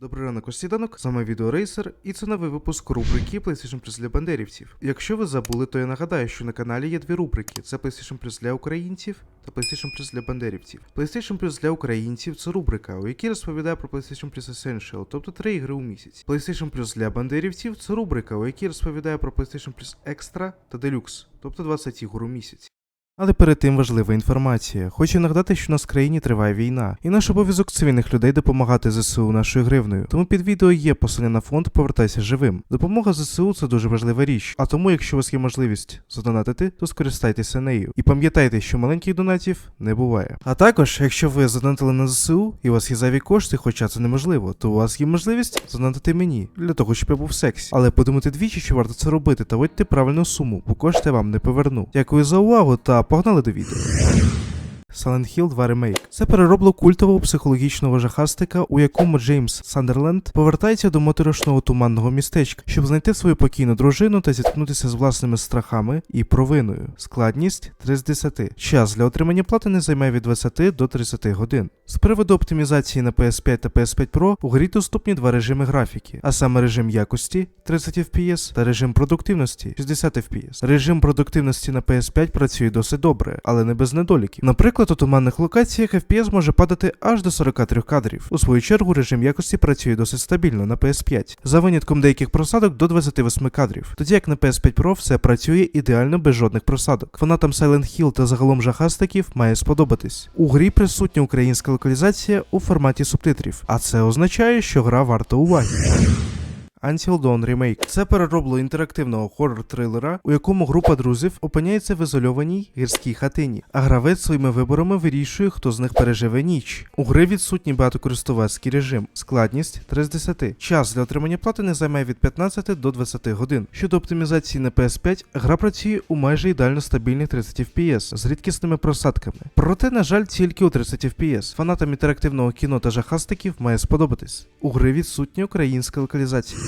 Добрий ранок, ось з вами відеорейсер, і це новий випуск рубрики PlayStation Plus для бандерівців. Якщо ви забули, то я нагадаю, що на каналі є дві рубрики: це PlayStation Plus для українців та PlayStation Plus для бандерівців. PlayStation Plus для українців це рубрика, у якій розповідає про PlayStation Plus Essential, тобто три ігри у місяць. PlayStation Plus для бандерівців це рубрика, у якій розповідає про PlayStation Plus Extra та Deluxe, тобто 20 ігор у місяць. Але перед тим важлива інформація. Хочу нагадати, що у нас в країні триває війна, і наш обов'язок цивільних людей допомагати ЗСУ нашою гривнею. Тому під відео є посилання на фонд Повертайся живим. Допомога ЗСУ це дуже важлива річ. А тому, якщо у вас є можливість задонатити, то скористайтеся нею. І пам'ятайте, що маленьких донатів не буває. А також, якщо ви задонатили на ЗСУ і у вас є зайві кошти, хоча це неможливо, то у вас є можливість задонатити мені для того, щоб я був в сексі. Але подумайте двічі, чи варто це робити, та вводьте правильну суму, бо кошти вам не поверну. Дякую за увагу та погнали до відео. Silent Hill 2 Remake. Це переробло культового психологічного жахастика, у якому Джеймс Сандерленд повертається до моторошного туманного містечка, щоб знайти свою покійну дружину та зіткнутися з власними страхами і провиною. Складність 3 з 10. Час для отримання плати не займає від 20 до 30 годин. З приводу оптимізації на PS5 та PS5 Pro у грі доступні два режими графіки, а саме режим якості 30 FPS та режим продуктивності 60 FPS. Режим продуктивності на PS5 працює досить добре, але не без недоліків. Наприклад, у туманних локаціях FPS може падати аж до 43 кадрів. У свою чергу режим якості працює досить стабільно на PS5, за винятком деяких просадок до 28 кадрів. Тоді як на PS5 Pro все працює ідеально без жодних просадок. Фанатам Silent Hill та загалом жахастиків має сподобатись. У грі присутня українська локалізація у форматі субтитрів, а це означає, що гра варта уваги. Until Dawn Remake. Це переробло інтерактивного хоррор-трилера, у якому група друзів опиняється в ізольованій гірській хатині, а гравець своїми виборами вирішує, хто з них переживе ніч. У гри відсутній багатокористувацький режим, складність 3 з 10. Час для отримання плати не займає від 15 до 20 годин. Щодо оптимізації на PS5, гра працює у майже ідеально стабільних 30 FPS з рідкісними просадками. Проте, на жаль, тільки у 30 FPS. Фанатам інтерактивного кіно та жахастиків має сподобатись. У гри відсутня українська локалізація.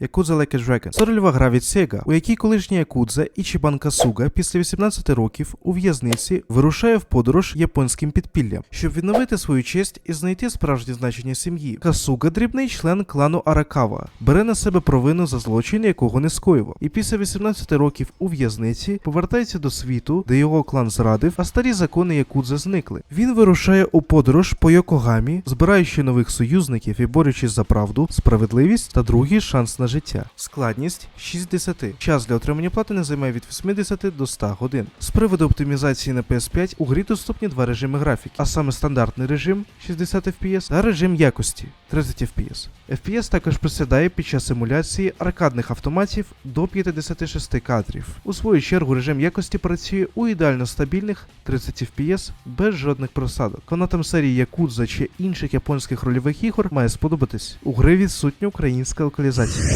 Якудза Like a Dragon. Це рольова гра від Sega, у якій колишня Якудза Ічібан Касуга після 18 років у в'язниці вирушає в подорож японським підпіллям, щоб відновити свою честь і знайти справжнє значення сім'ї. Касуга дрібний член клану Аракава, бере на себе провину за злочин, якого не скоював, і після 18 років у в'язниці повертається до світу, де його клан зрадив, а старі закони Якудзи зникли. Він вирушає у подорож по Йокогамі, збираючи нових союзників і борючись за правду, справедливість та другий шанс на життя. Складність 60. Час для отримання плати не займає від 80 до 100 годин. З приводу оптимізації на PS5 у грі доступні два режими графіки, а саме стандартний режим 60 FPS та режим якості 30 FPS. FPS також присідає під час симуляції аркадних автоматів до 56 кадрів. У свою чергу режим якості працює у ідеально стабільних 30 FPS без жодних просадок. Фанатам серії Якудза чи інших японських рольових ігор має сподобатись. У гри відсутня українська локалізація.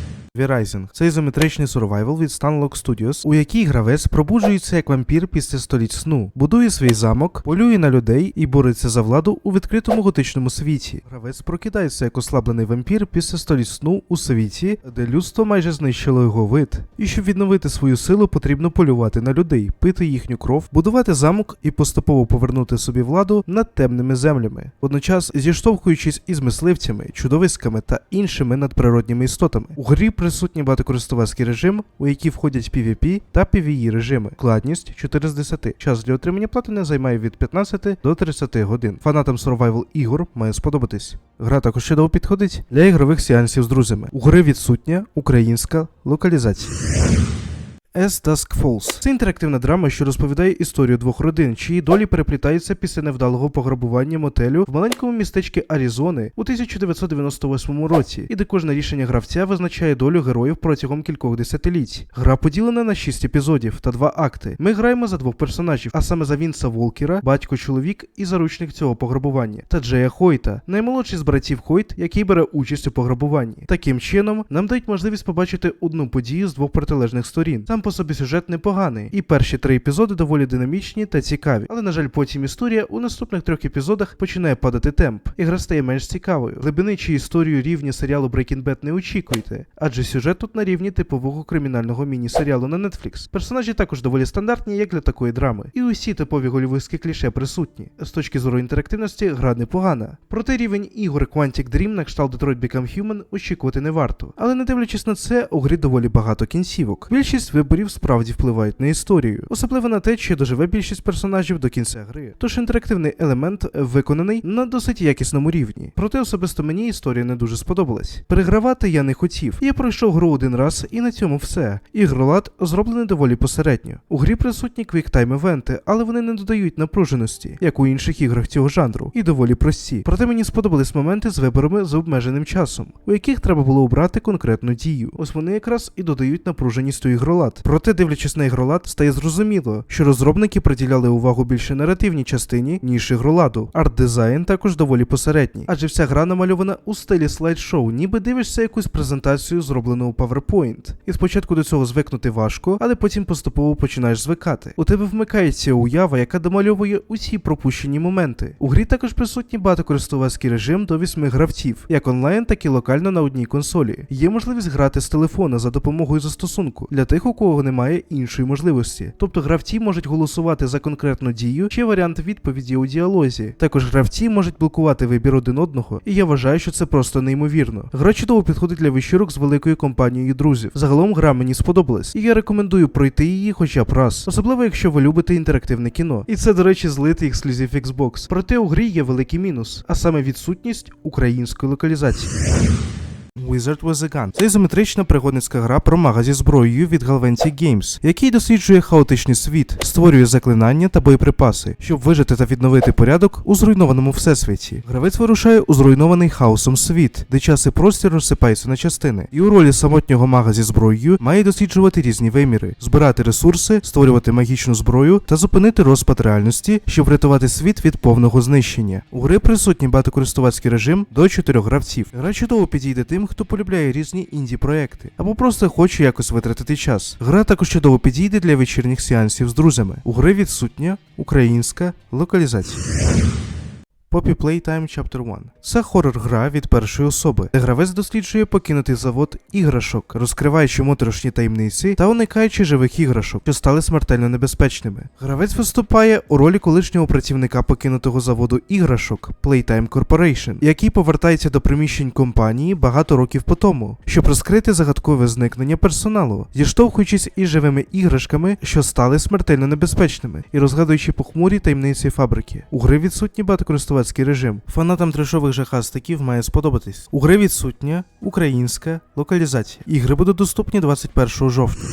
V-Rising – це ізометричний сурвайвал від Stanlock Studios, у якій гравець пробуджується як вампір після століть сну, будує свій замок, полює на людей і бореться за владу у відкритому готичному світі. Гравець прокидається як ослаблений вампір після століть сну у світі, де людство майже знищило його вид. І щоб відновити свою силу, потрібно полювати на людей, пити їхню кров, будувати замок і поступово повернути собі владу над темними землями, водночас зіштовхуючись із мисливцями, чудовиськами та іншими надприродніми істотами. У грі присутній багатокористувацький режим, у який входять PvP та PvE режими. Кладність 4 з 10. Час для отримання платини займає від 15 до 30 годин. Фанатам survival ігор має сподобатись. Гра також чудово підходить для ігрових сеансів з друзями. У гри відсутня українська локалізація. As Dusk Falls. Це інтерактивна драма, що розповідає історію двох родин, чиї долі переплітаються після невдалого пограбування мотелю в маленькому містечці Аризони у 1998 році, і де кожне рішення гравця визначає долю героїв протягом кількох десятиліть. Гра поділена на 6 епізодів та два акти. Ми граємо за двох персонажів, а саме за Вінса Волкера, батько-чоловік і заручник цього пограбування, та Джея Хойта, наймолодший з братів Хойт, який бере участь у пограбуванні. Таким чином, нам дають можливість побачити одну подію з двох протилежних сторін. Сам по собі сюжет непоганий, і перші три епізоди доволі динамічні та цікаві. Але, на жаль, потім історія у наступних трьох епізодах починає падати темп. Ігра стає менш цікавою. Глибини чи історію рівня серіалу Breaking Bad не очікуйте, адже сюжет тут на рівні типового кримінального міні-серіалу на Netflix. Персонажі також доволі стандартні, як для такої драми. І усі типові голівудські кліше присутні. З точки зору інтерактивності гра непогана. Проте рівень ігор Quantic Dream на кшталт Detroit Become Human очікувати не варто. Але не дивлячись на це, у грі доволі багато кінцівок. Більшість виборів справді впливають на історію, особливо на те, чи доживе більшість персонажів до кінця гри. Тож інтерактивний елемент виконаний на досить якісному рівні. Проте особисто мені історія не дуже сподобалась. Перегравати я не хотів. Я пройшов гру один раз, і на цьому все. Ігролад зроблений доволі посередньо. У грі присутні квіктайм івенти, але вони не додають напруженості, як у інших іграх цього жанру, і доволі прості. Проте мені сподобались моменти з виборами з обмеженим часом, у яких треба було обрати конкретну дію. Ось вони якраз і додають напруженість у ігролад. Проте, дивлячись на ігролад, стає зрозуміло, що розробники приділяли увагу більше наративній частині, ніж ігроладу. Арт-дизайн також доволі посередній, адже вся гра намальована у стилі слайд-шоу, ніби дивишся якусь презентацію, зроблену у PowerPoint. І спочатку до цього звикнути важко, але потім поступово починаєш звикати. У тебе вмикається уява, яка домальовує усі пропущені моменти. У грі також присутній багатокористувацький режим до 8 гравців, як онлайн, так і локально на одній консолі. Є можливість грати з телефона за допомогою застосунку для тих, у кого немає іншої можливості. Тобто гравці можуть голосувати за конкретну дію чи варіант відповіді у діалозі. Також гравці можуть блокувати вибір один одного, і я вважаю, що це просто неймовірно. Гра чудово підходить для вечірок з великою компанією друзів. Загалом гра мені сподобалась, і я рекомендую пройти її хоча б раз, особливо якщо ви любите інтерактивне кіно. І це, до речі, злитий ексклюзив Xbox. Проте у грі є великий мінус, а саме відсутність української локалізації. Wizard with a Gun. Це ізометрична пригодницька гра про мага зі зброєю від Galventi Games, який досліджує хаотичний світ, створює заклинання та боєприпаси, щоб вижити та відновити порядок у зруйнованому всесвіті. Гравець вирушає у зруйнований хаосом світ, де час і простір розсипаються на частини, і у ролі самотнього мага зі зброєю має досліджувати різні виміри, збирати ресурси, створювати магічну зброю та зупинити розпад реальності, щоб врятувати світ від повного знищення. У гри присутній багатокористувацький режим до чотирьох гравців. Гра чудово підійде тим, хто полюбляє різні інді проекти або просто хоче якось витратити час. Гра також чудово підійде для вечірніх сеансів з друзями. У гри відсутня українська локалізація. Poppy Playtime Chapter 1 Це хорор-гра від першої особи, де гравець досліджує покинутий завод іграшок, розкриваючи моторошні таємниці та уникаючи живих іграшок, що стали смертельно небезпечними. Гравець виступає у ролі колишнього працівника покинутого заводу іграшок Playtime Corporation, який повертається до приміщень компанії багато років по тому, щоб розкрити загадкове зникнення персоналу, зіштовхуючись із живими іграшками, що стали смертельно небезпечними, і розгадуючи похмурі таємниці фабрики. У гри відсутні багатокористувацький режим. Фанатам трешових жахастиків має сподобатись. У гри відсутня українська локалізація. Ігри будуть доступні 21 жовтня.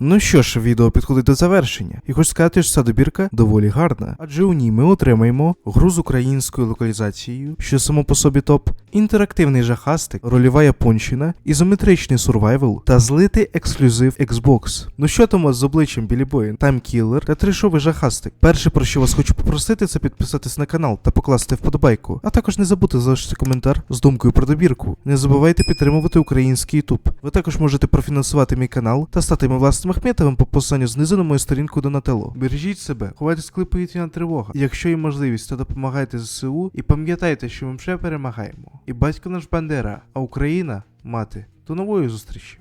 Ну що ж, відео підходить до завершення, і хочу сказати, що ця добірка доволі гарна, адже у ній ми отримаємо гру з українською локалізацією, що само по собі топ, інтерактивний жахастик, рольова японщина, ізометричний сурвайвел та злитий ексклюзив Xbox. Ну що там у вас з обличчям Білі Боїн, таймкілер та тришовий жахастик. Перше, про що вас хочу попросити, це підписатись на канал та покласти вподобайку, а також не забудьте залишити коментар з думкою про добірку. Не забувайте підтримувати український YouTube. Ви також можете профінансувати мій канал та стати моїм власним Ахметовим по посланню знизу на мою сторінку Донателло. Бережіть себе, ховайтесь, коли повітряна тривога. І якщо є можливість, то допомагайте ЗСУ і пам'ятайте, що ми вже перемагаємо. І батько наш Бандера, а Україна мати. До нової зустрічі!